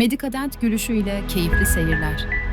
Medikadent gülüşüyle keyifli seyirler.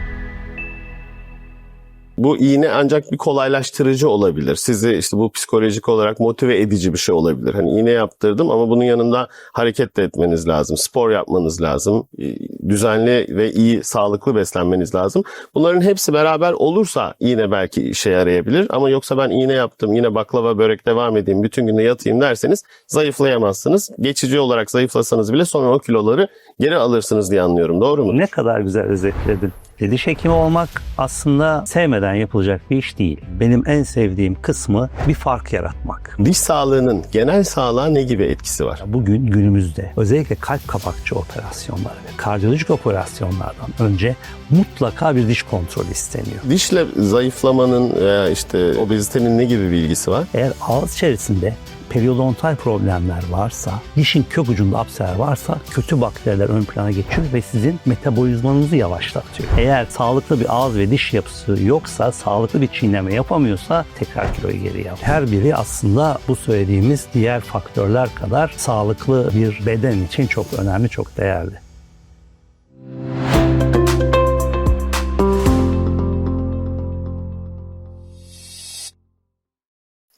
Bu iğne ancak bir kolaylaştırıcı olabilir. Sizi işte bu psikolojik olarak motive edici bir şey olabilir. Hani iğne yaptırdım ama bunun yanında hareket de etmeniz lazım. Spor yapmanız lazım. e, Düzenli ve iyi, sağlıklı beslenmeniz lazım. Bunların hepsi beraber olursa iğne belki işe yarayabilir. Ama yoksa ben iğne yaptım, yine baklava, börek devam edeyim, bütün gün de yatayım derseniz zayıflayamazsınız. Geçici olarak zayıflasanız bile sonra o kiloları geri alırsınız diye anlıyorum. Doğru mu? Ne kadar güzel özetledin. Diş hekimi olmak aslında sevmeden yapılacak bir iş değil. Benim en sevdiğim kısmı bir fark yaratmak. Diş sağlığının genel sağlığa ne gibi etkisi var? Bugün günümüzde özellikle kalp kapakçı operasyonları ve kardiyolojik operasyonlardan önce mutlaka bir diş kontrolü isteniyor. Dişle zayıflamanın veya işte obezitenin ne gibi bir ilgisi var? Eğer ağız içerisinde periodontal problemler varsa, dişin kök ucunda apser varsa kötü bakteriler ön plana geçiyor ve sizin metabolizmanızı yavaşlatıyor. Eğer sağlıklı bir ağız ve diş yapısı yoksa, sağlıklı bir çiğneme yapamıyorsa tekrar kiloyu geriye alıyor. Her biri aslında bu söylediğimiz diğer faktörler kadar sağlıklı bir beden için çok önemli, çok değerli.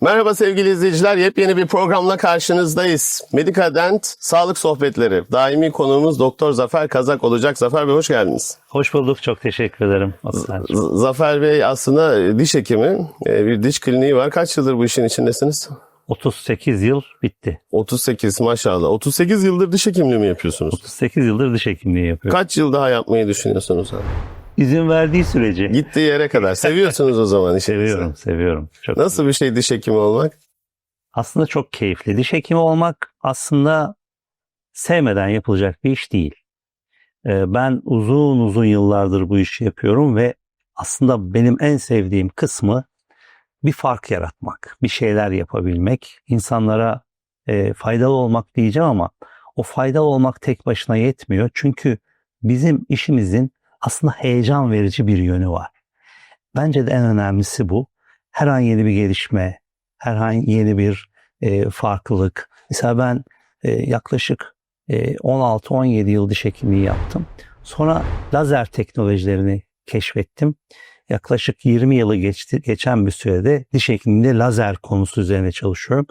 Merhaba sevgili izleyiciler. Yepyeni bir programla karşınızdayız. Medikadent Sağlık Sohbetleri. Daimi konuğumuz Doktor Zafer Kazak olacak. Zafer Bey hoş geldiniz. Hoş bulduk, çok teşekkür ederim. Z- Zafer Bey aslında diş hekimi. Ee, Bir diş kliniği var. Kaç yıldır bu işin içindesiniz? 38 yıl bitti. 38 maşallah. 38 yıldır diş hekimliği mi yapıyorsunuz? 38 yıldır diş hekimliği yapıyorum. Kaç yıl daha yapmayı düşünüyorsunuz? abi? İzin verdiği sürece. Gittiği yere kadar. Seviyorsunuz o zaman işi. Seviyorum, seviyorum. Çok Nasıl bir şey diş hekimi olmak? Aslında çok keyifli. Diş hekimi olmak aslında sevmeden yapılacak bir iş değil. Ee, Ben uzun uzun yıllardır bu işi yapıyorum ve aslında benim en sevdiğim kısmı bir fark yaratmak, bir şeyler yapabilmek, insanlara e, faydalı olmak diyeceğim ama o faydalı olmak tek başına yetmiyor. Çünkü bizim işimizin aslında heyecan verici bir yönü var. Bence de en önemlisi bu. Her an yeni bir gelişme, her an yeni bir e, farklılık. Mesela ben e, yaklaşık e, 16-17 yıl diş hekimliği yaptım. Sonra lazer teknolojilerini keşfettim. Yaklaşık 20 yılı geçti, geçen bir sürede diş hekimliğinde lazer konusu üzerine çalışıyorum.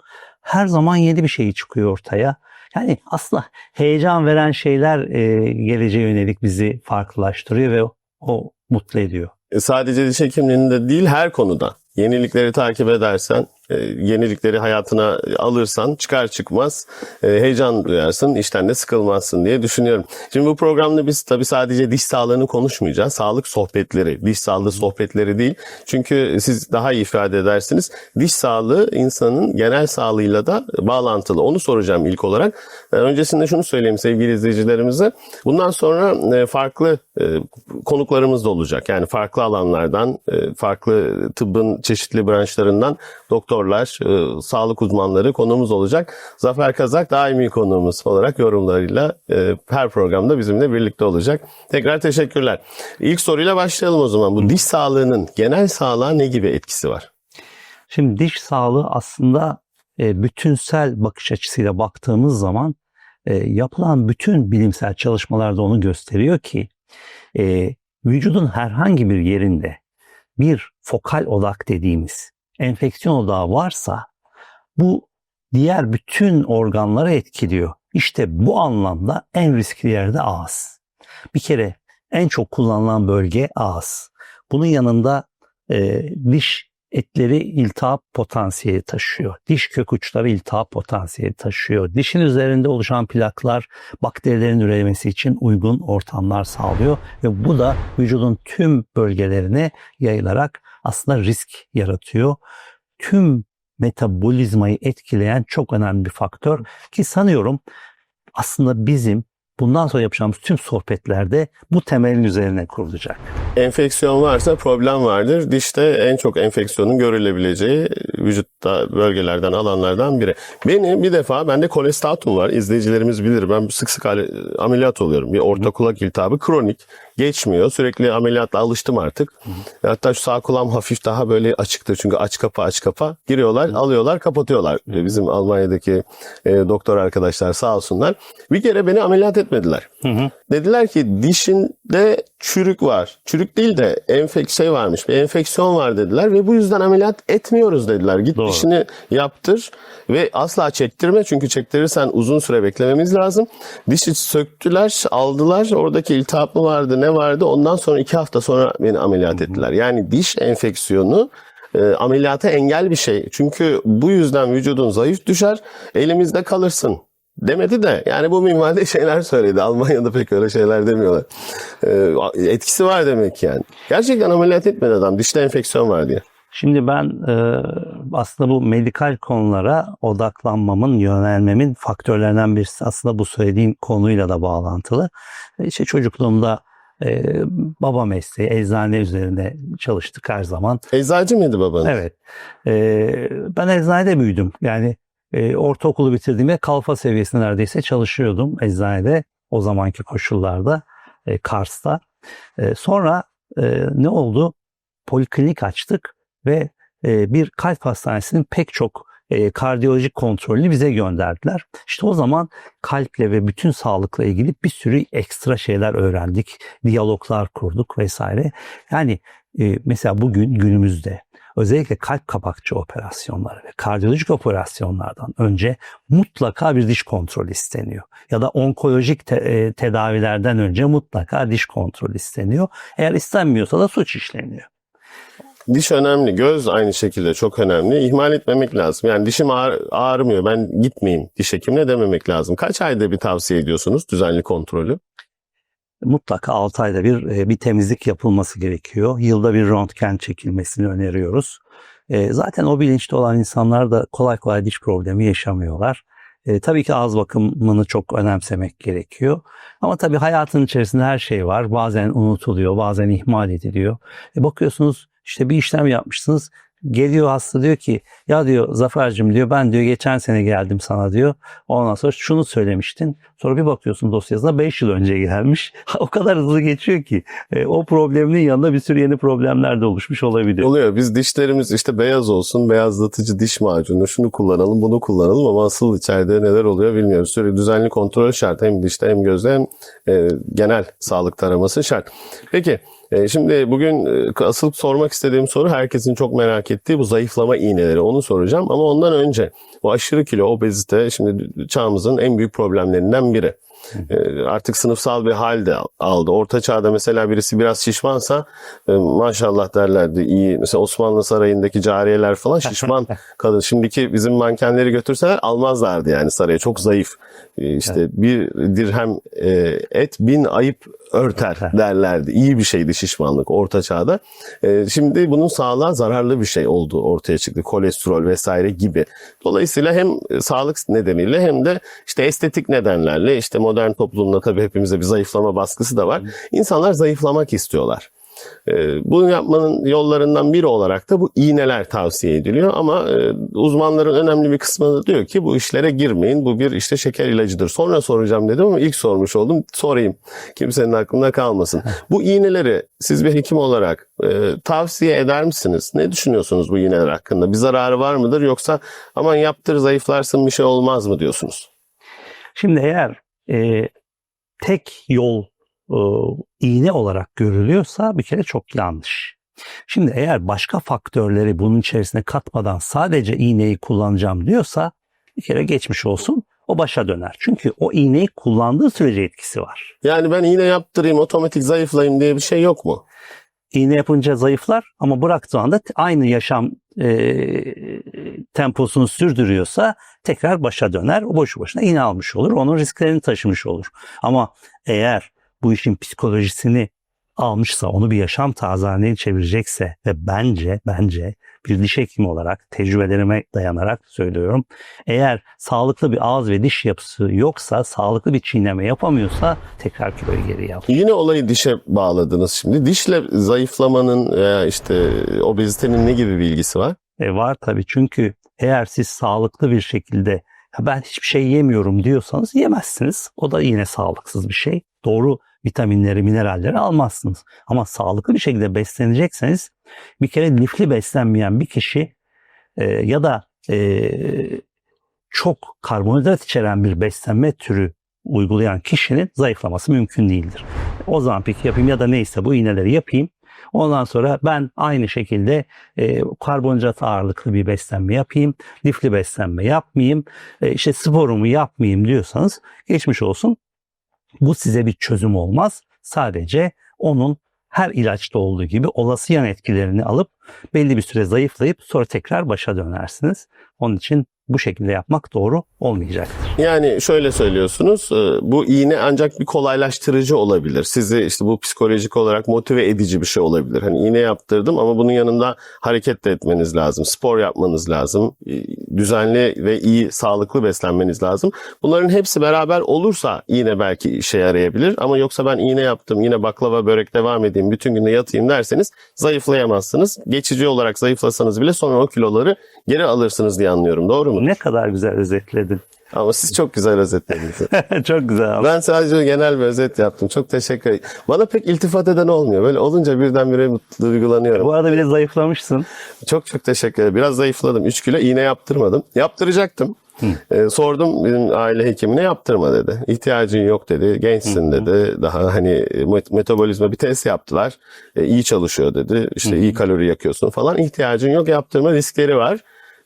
Her zaman yeni bir şey çıkıyor ortaya. Yani aslında heyecan veren şeyler e, geleceğe yönelik bizi farklılaştırıyor ve o mutlu ediyor. E, sadece diş hekimliğinde değil her konuda. Yenilikleri takip edersen, yenilikleri hayatına alırsan çıkar çıkmaz e, heyecan duyarsın, işten de sıkılmazsın diye düşünüyorum. Şimdi bu programda biz tabii sadece diş sağlığını konuşmayacağız. Sağlık sohbetleri, diş sağlığı sohbetleri değil. Çünkü siz daha iyi ifade edersiniz. Diş sağlığı insanın genel sağlığıyla da bağlantılı. Onu soracağım ilk olarak. E, Öncesinde şunu söyleyeyim sevgili izleyicilerimize. Bundan sonra e, farklı e, konuklarımız da olacak. Yani farklı alanlardan, e, farklı tıbbın çeşitli branşlarından doktorlar, e, sağlık uzmanları konuğumuz olacak. Zafer Kazak daimi konuğumuz olarak yorumlarıyla e, her programda bizimle birlikte olacak. Tekrar teşekkürler. İlk soruyla başlayalım o zaman. Bu diş sağlığının genel sağlığa ne gibi etkisi var? Şimdi diş sağlığı aslında e, bütünsel bakış açısıyla baktığımız zaman e, yapılan bütün bilimsel çalışmalarda onu gösteriyor ki e, vücudun herhangi bir yerinde bir fokal odak dediğimiz enfeksiyon odağı varsa bu diğer bütün organlara etkiliyor. İşte bu anlamda en riskli yerde ağız. Bir kere en çok kullanılan bölge ağız. Bunun yanında e, diş etleri iltihap potansiyeli taşıyor. Diş kök uçları iltihap potansiyeli taşıyor. Dişin üzerinde oluşan plaklar bakterilerin üremesi için uygun ortamlar sağlıyor ve bu da vücudun tüm bölgelerine yayılarak aslında risk yaratıyor. Tüm metabolizmayı etkileyen çok önemli bir faktör ki sanıyorum aslında bizim bundan sonra yapacağımız tüm sohbetlerde bu temelin üzerine kurulacak. Enfeksiyon varsa problem vardır. Dişte en çok enfeksiyonun görülebileceği vücutta bölgelerden, alanlardan biri. Benim bir defa bende kolestatum var. İzleyicilerimiz bilir. Ben sık sık ameliyat oluyorum. Bir orta kulak iltihabı kronik. Geçmiyor. Sürekli ameliyatla alıştım artık. Hatta şu sağ kulağım hafif daha böyle açıktır. Çünkü aç kapa aç kapa. Giriyorlar, alıyorlar, kapatıyorlar. E, Bizim Almanya'daki e, doktor arkadaşlar sağ olsunlar. Bir kere beni ameliyat etmediler. Dediler ki dişinde çürük var. Çürük değil de enfek şey varmış. Bir enfeksiyon var dediler ve bu yüzden ameliyat etmiyoruz dediler. Git Doğru. dişini yaptır ve asla çektirme. Çünkü çektirirsen uzun süre beklememiz lazım. Dişi söktüler, aldılar. Oradaki iltihap mı vardı, ne vardı? Ondan sonra iki hafta sonra beni ameliyat ettiler. Yani diş enfeksiyonu e, ameliyata engel bir şey. Çünkü bu yüzden vücudun zayıf düşer, elimizde kalırsın demedi de yani bu minvalde şeyler söyledi. Almanya'da pek öyle şeyler demiyorlar. E, etkisi var demek yani. Gerçekten ameliyat etmedi adam. Dişte enfeksiyon var diye. Şimdi ben e, aslında bu medikal konulara odaklanmamın, yönelmemin faktörlerinden birisi aslında bu söylediğim konuyla da bağlantılı. E, İşte çocukluğumda e, baba mesleği, eczane üzerinde çalıştık her zaman. Eczacı mıydı babanız? Evet. E, ben eczanede büyüdüm. Yani e, ortaokulu bitirdiğimde kalfa seviyesinde neredeyse çalışıyordum eczanede o zamanki koşullarda e, Kars'ta. E, sonra e, ne oldu? Poliklinik açtık ve e, bir kalp hastanesinin pek çok e, kardiyolojik kontrolünü bize gönderdiler. İşte o zaman kalple ve bütün sağlıkla ilgili bir sürü ekstra şeyler öğrendik, diyaloglar kurduk vesaire. Yani e, mesela bugün günümüzde özellikle kalp kapakçı operasyonları ve kardiyolojik operasyonlardan önce mutlaka bir diş kontrolü isteniyor. Ya da onkolojik te- e, tedavilerden önce mutlaka diş kontrolü isteniyor. Eğer istenmiyorsa da suç işleniyor. Diş önemli. Göz aynı şekilde çok önemli. İhmal etmemek lazım. Yani dişim ağır, ağrımıyor. Ben gitmeyeyim diş hekimine dememek lazım. Kaç ayda bir tavsiye ediyorsunuz düzenli kontrolü? Mutlaka 6 ayda bir e, bir temizlik yapılması gerekiyor. Yılda bir röntgen çekilmesini öneriyoruz. E, Zaten o bilinçli olan insanlar da kolay kolay diş problemi yaşamıyorlar. E, tabii ki ağız bakımını çok önemsemek gerekiyor. Ama tabii hayatın içerisinde her şey var. Bazen unutuluyor, bazen ihmal ediliyor. E, bakıyorsunuz işte bir işlem yapmışsınız. Geliyor hasta diyor ki ya diyor Zafer'cim diyor ben diyor geçen sene geldim sana diyor. Ondan sonra şunu söylemiştin. Sonra bir bakıyorsun dosyasına 5 yıl önce gelmiş. o kadar hızlı geçiyor ki e, o problemin yanında bir sürü yeni problemler de oluşmuş olabiliyor. Oluyor. Biz dişlerimiz işte beyaz olsun, beyazlatıcı diş macunu, şunu kullanalım, bunu kullanalım ama asıl içeride neler oluyor bilmiyoruz. Sürekli düzenli kontrol şart. Hem dişte hem gözde hem e, genel sağlık taraması şart. Peki şimdi bugün e, asıl sormak istediğim soru herkesin çok merak ettiği bu zayıflama iğneleri. Onu soracağım ama ondan önce bu aşırı kilo, obezite şimdi çağımızın en büyük problemlerinden biri. E, artık sınıfsal bir hal de aldı. Orta çağda mesela birisi biraz şişmansa e, maşallah derlerdi. İyi. Mesela Osmanlı Sarayı'ndaki cariyeler falan şişman kadın. Şimdiki bizim mankenleri götürseler almazlardı yani saraya. Çok zayıf. E, işte bir dirhem e, et bin ayıp örter derlerdi. İyi bir şeydi şişmanlık orta çağda. E, şimdi bunun sağlığa zararlı bir şey olduğu ortaya çıktı. Kolesterol vesaire gibi. Dolayısıyla hem sağlık nedeniyle hem de işte estetik nedenlerle işte modern toplumda tabii hepimize bir zayıflama baskısı da var. İnsanlar zayıflamak istiyorlar. Ee, Bunu yapmanın yollarından biri olarak da bu iğneler tavsiye ediliyor ama e, uzmanların önemli bir kısmı da diyor ki bu işlere girmeyin. Bu bir işte şeker ilacıdır. Sonra soracağım dedim ama ilk sormuş oldum. Sorayım. Kimsenin aklında kalmasın. Bu iğneleri siz bir hekim olarak e, tavsiye eder misiniz? Ne düşünüyorsunuz bu iğneler hakkında? Bir zararı var mıdır yoksa aman yaptır zayıflarsın bir şey olmaz mı diyorsunuz? Şimdi eğer e, tek yol e, iğne olarak görülüyorsa bir kere çok yanlış. Şimdi eğer başka faktörleri bunun içerisine katmadan sadece iğneyi kullanacağım diyorsa bir kere geçmiş olsun o başa döner. Çünkü o iğneyi kullandığı sürece etkisi var. Yani ben iğne yaptırayım otomatik zayıflayayım diye bir şey yok mu? İğne yapınca zayıflar ama bıraktığı anda aynı yaşam e, temposunu sürdürüyorsa tekrar başa döner. O boşu boşuna iğne almış olur. Onun risklerini taşımış olur. Ama eğer bu işin psikolojisini almışsa, onu bir yaşam tarzhaline çevirecekse ve bence bence bir diş hekimi olarak tecrübelerime dayanarak söylüyorum. Eğer sağlıklı bir ağız ve diş yapısı yoksa, sağlıklı bir çiğneme yapamıyorsa tekrar kiloyu geri yap. Yine olayı dişe bağladınız şimdi. Dişle zayıflamanın veya işte obezitenin ne gibi bir ilgisi var? E var tabii çünkü eğer siz sağlıklı bir şekilde "Ya ben hiçbir şey yemiyorum diyorsanız yemezsiniz. O da yine sağlıksız bir şey. Doğru vitaminleri, mineralleri almazsınız. Ama sağlıklı bir şekilde beslenecekseniz bir kere lifli beslenmeyen bir kişi e, ya da e, çok karbonhidrat içeren bir beslenme türü uygulayan kişinin zayıflaması mümkün değildir. O zaman peki yapayım ya da neyse bu iğneleri yapayım. Ondan sonra ben aynı şekilde e, karbonhidrat ağırlıklı bir beslenme yapayım, lifli beslenme yapmayayım, e, işte sporumu yapmayayım diyorsanız geçmiş olsun. Bu size bir çözüm olmaz. Sadece onun her ilaçta olduğu gibi olası yan etkilerini alıp belli bir süre zayıflayıp sonra tekrar başa dönersiniz. Onun için bu şekilde yapmak doğru olmayacaktır. Yani şöyle söylüyorsunuz, e, bu iğne ancak bir kolaylaştırıcı olabilir. Sizi işte bu psikolojik olarak motive edici bir şey olabilir. Hani iğne yaptırdım ama bunun yanında hareket de etmeniz lazım, spor yapmanız lazım, e, düzenli ve iyi, sağlıklı beslenmeniz lazım. Bunların hepsi beraber olursa iğne belki işe yarayabilir ama yoksa ben iğne yaptım, yine baklava, börek devam edeyim, bütün gün de yatayım derseniz zayıflayamazsınız. Geçici olarak zayıflasanız bile sonra o kiloları geri alırsınız diye anlıyorum. Doğru mu? Ne kadar güzel özetledin. Ama siz çok güzel özetlediniz. Çok güzel. abi. Ben sadece genel bir özet yaptım. Çok teşekkür ederim. Bana pek iltifat eden olmuyor. Böyle olunca birdenbire mutlu duygulanıyorum. Bu arada bile zayıflamışsın. Çok çok teşekkür ederim. Biraz zayıfladım. 3 kilo iğne yaptırmadım. Yaptıracaktım. Ee, sordum bizim aile hekimine yaptırma dedi. İhtiyacın yok dedi. Gençsin dedi. Daha hani met- metabolizma bir test yaptılar. Ee, iyi çalışıyor dedi. İşte iyi kalori yakıyorsun falan. İhtiyacın yok yaptırma riskleri var.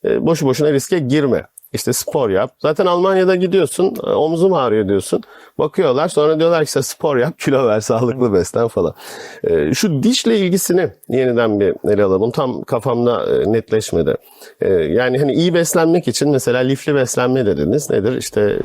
Ee, boşu boşuna riske girme. İşte spor yap. Zaten Almanya'da gidiyorsun. e, Omzum ağrıyor diyorsun. Bakıyorlar sonra diyorlar ki işte spor yap, kilo ver, sağlıklı beslen falan. Ee, şu dişle ilgisini yeniden bir ele alalım. Tam kafamda e, netleşmedi. Yani hani iyi beslenmek için mesela lifli beslenme dediniz. Nedir? İşte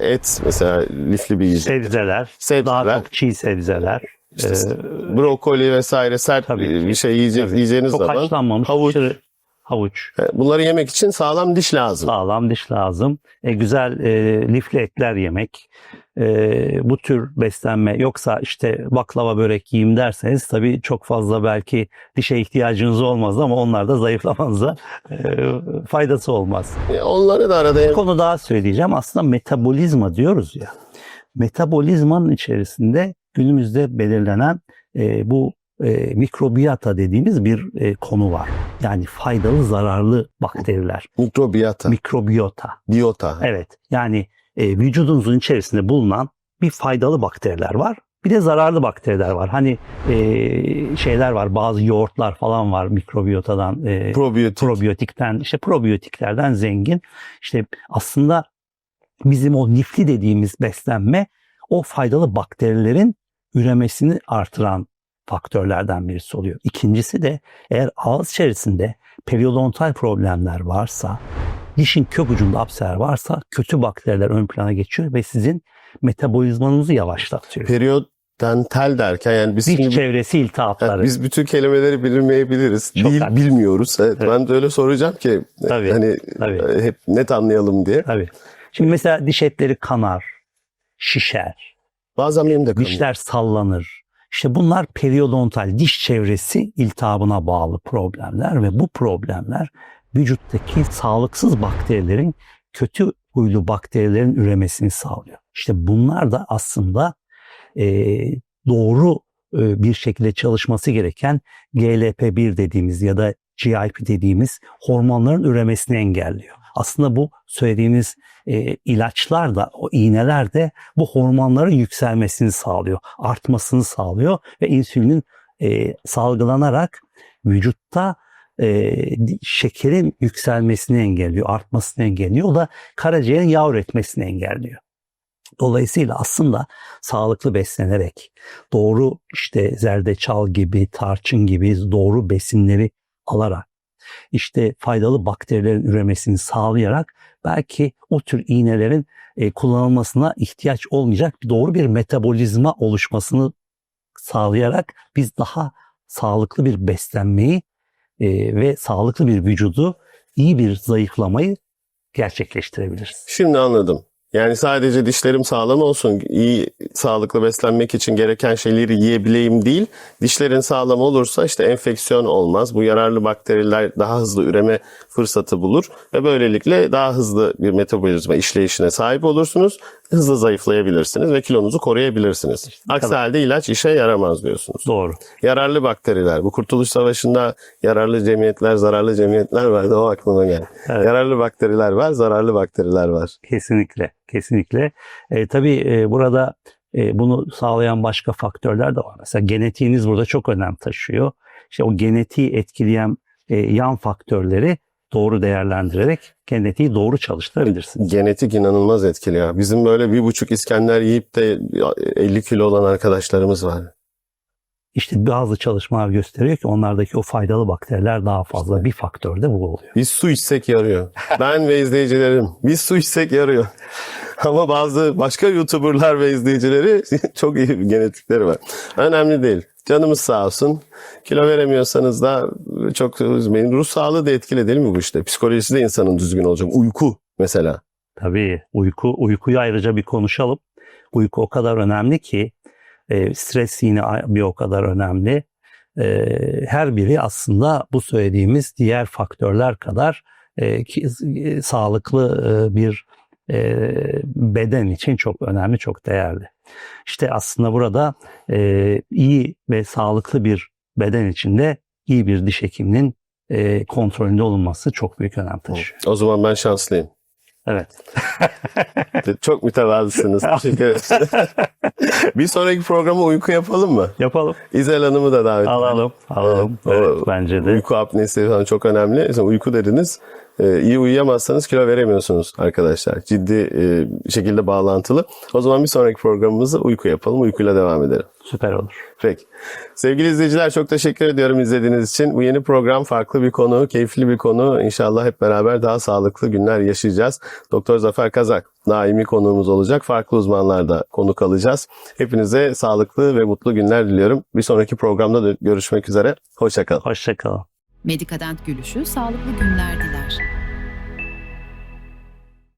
et mesela lifli bir yiyecek. Sebzeler, Sebzeler. daha çok çiğ sebzeler. İşte Ee, brokoli vesaire sert Tabii bir şey yiyecek, Tabii. yiyeceğiniz çok zaman havuç. aşırı havuç. e, bunları yemek için sağlam diş lazım. Sağlam diş lazım. E, güzel e, lifli etler yemek. E, bu tür beslenme yoksa işte baklava börek yiyeyim derseniz tabii çok fazla belki dişe ihtiyacınız olmaz ama onlar da zayıflamanıza e, faydası olmaz. E, Onları da arada Bir konu daha söyleyeceğim. Aslında metabolizma diyoruz ya. Metabolizmanın içerisinde günümüzde belirlenen e, bu e, mikrobiyata dediğimiz bir e, konu var. Yani faydalı zararlı bakteriler. mikrobiyata, Mikrobiyota. biyota. Evet. Yani e, vücudunuzun içerisinde bulunan bir faydalı bakteriler var. Bir de zararlı bakteriler var. Hani e, şeyler var. Bazı yoğurtlar falan var mikrobiyotadan. E, Probiyotik. probiyotikten işte probiyotiklerden zengin. İşte aslında bizim o lifli dediğimiz beslenme o faydalı bakterilerin üremesini artıran faktörlerden birisi oluyor. İkincisi de eğer ağız içerisinde periodontal problemler varsa, dişin kök ucunda apser varsa kötü bakteriler ön plana geçiyor ve sizin metabolizmanızı yavaşlatıyor. Periyodontal derken yani biz Diş şimdi çevresi iltihapları. Evet, biz bütün kelimeleri bilmeyebiliriz. Çok Dil haklısın. bilmiyoruz. Evet, Evet. Ben de öyle soracağım ki Tabii, hani tabii. e, hep net anlayalım diye. Tabii. Şimdi mesela diş etleri kanar, şişer. Bazen benim de kanıyor. Dişler sallanır. İşte bunlar periodontal diş çevresi iltihabına bağlı problemler ve bu problemler vücuttaki sağlıksız bakterilerin kötü huylu bakterilerin üremesini sağlıyor. İşte bunlar da aslında e, doğru e, bir şekilde çalışması gereken GLP-1 dediğimiz ya da GIP dediğimiz hormonların üremesini engelliyor. Aslında bu söylediğimiz e, ilaçlar da, o iğneler de bu hormonların yükselmesini sağlıyor, artmasını sağlıyor ve insülinin e, salgılanarak vücutta e, şekerin yükselmesini engelliyor, artmasını engelliyor. O da karaciğerin yağ üretmesini engelliyor. Dolayısıyla aslında sağlıklı beslenerek, doğru işte zerdeçal gibi, tarçın gibi doğru besinleri alarak, işte faydalı bakterilerin üremesini sağlayarak belki o tür iğnelerin e, kullanılmasına ihtiyaç olmayacak doğru bir metabolizma oluşmasını sağlayarak biz daha sağlıklı bir beslenmeyi e, ve sağlıklı bir vücudu iyi bir zayıflamayı gerçekleştirebiliriz. Şimdi anladım. Yani sadece dişlerim sağlam olsun, iyi sağlıklı beslenmek için gereken şeyleri yiyebileyim değil. Dişlerin sağlam olursa işte enfeksiyon olmaz. Bu yararlı bakteriler daha hızlı üreme fırsatı bulur ve böylelikle daha hızlı bir metabolizma işleyişine sahip olursunuz. Hızlı zayıflayabilirsiniz ve kilonuzu koruyabilirsiniz. Aksi halde ilaç işe yaramaz diyorsunuz. Doğru. Yararlı bakteriler. Bu Kurtuluş Savaşı'nda yararlı cemiyetler, zararlı cemiyetler vardı. O aklıma geldi. Evet. Yararlı bakteriler var, zararlı bakteriler var. Kesinlikle, kesinlikle. E, tabii e, burada e, bunu sağlayan başka faktörler de var. Mesela genetiğiniz burada çok önem taşıyor. İşte o genetiği etkileyen e, yan faktörleri doğru değerlendirerek genetiği doğru çalıştırabilirsiniz. Genetik inanılmaz etkili ya. Bizim böyle bir buçuk İskender yiyip de 50 kilo olan arkadaşlarımız var. İşte bazı çalışmalar gösteriyor ki onlardaki o faydalı bakteriler daha fazla. Bir faktör de bu oluyor. Biz su içsek yarıyor. Ben ve izleyicilerim. Biz su içsek yarıyor. Ama bazı başka YouTuber'lar ve izleyicileri çok iyi genetikleri var. Önemli değil. Canımız sağ olsun. Kilo veremiyorsanız da çok üzmeyin. Ruh sağlığı da etkili değil mi bu işte? Psikolojisi de insanın düzgün olacak. Uyku mesela. Tabii uyku uykuyu ayrıca bir konuşalım. Uyku o kadar önemli ki e, stres yine bir o kadar önemli. E, her biri aslında bu söylediğimiz diğer faktörler kadar e, ki, e, sağlıklı e, bir e, beden için çok önemli, çok değerli. İşte aslında burada e, iyi ve sağlıklı bir beden içinde iyi bir diş hekiminin e, kontrolünde olunması çok büyük önem taşıyor. O zaman ben şanslıyım. Evet. Çok mütevazısınız. Teşekkür ederim. bir sonraki programa uyku yapalım mı? Yapalım. İzel Hanım'ı da davet Alalım. Alalım. Evet, Evet, o- bence de. Uyku apnesi falan çok önemli. Mesela uyku dediniz. Ee, iyi uyuyamazsanız kilo veremiyorsunuz arkadaşlar. Ciddi e, şekilde bağlantılı. O zaman bir sonraki programımızı uyku yapalım. Uykuyla devam edelim. Süper olur. Peki. Sevgili izleyiciler çok teşekkür ediyorum izlediğiniz için. Bu yeni program farklı bir konu, keyifli bir konu. İnşallah hep beraber daha sağlıklı günler yaşayacağız. Doktor Zafer Kazak daimi konuğumuz olacak. Farklı uzmanlarda konuk alacağız. Hepinize sağlıklı ve mutlu günler diliyorum. Bir sonraki programda da görüşmek üzere. Hoşçakalın. Hoşçakalın. Medikadent Gülüşü sağlıklı günler diler.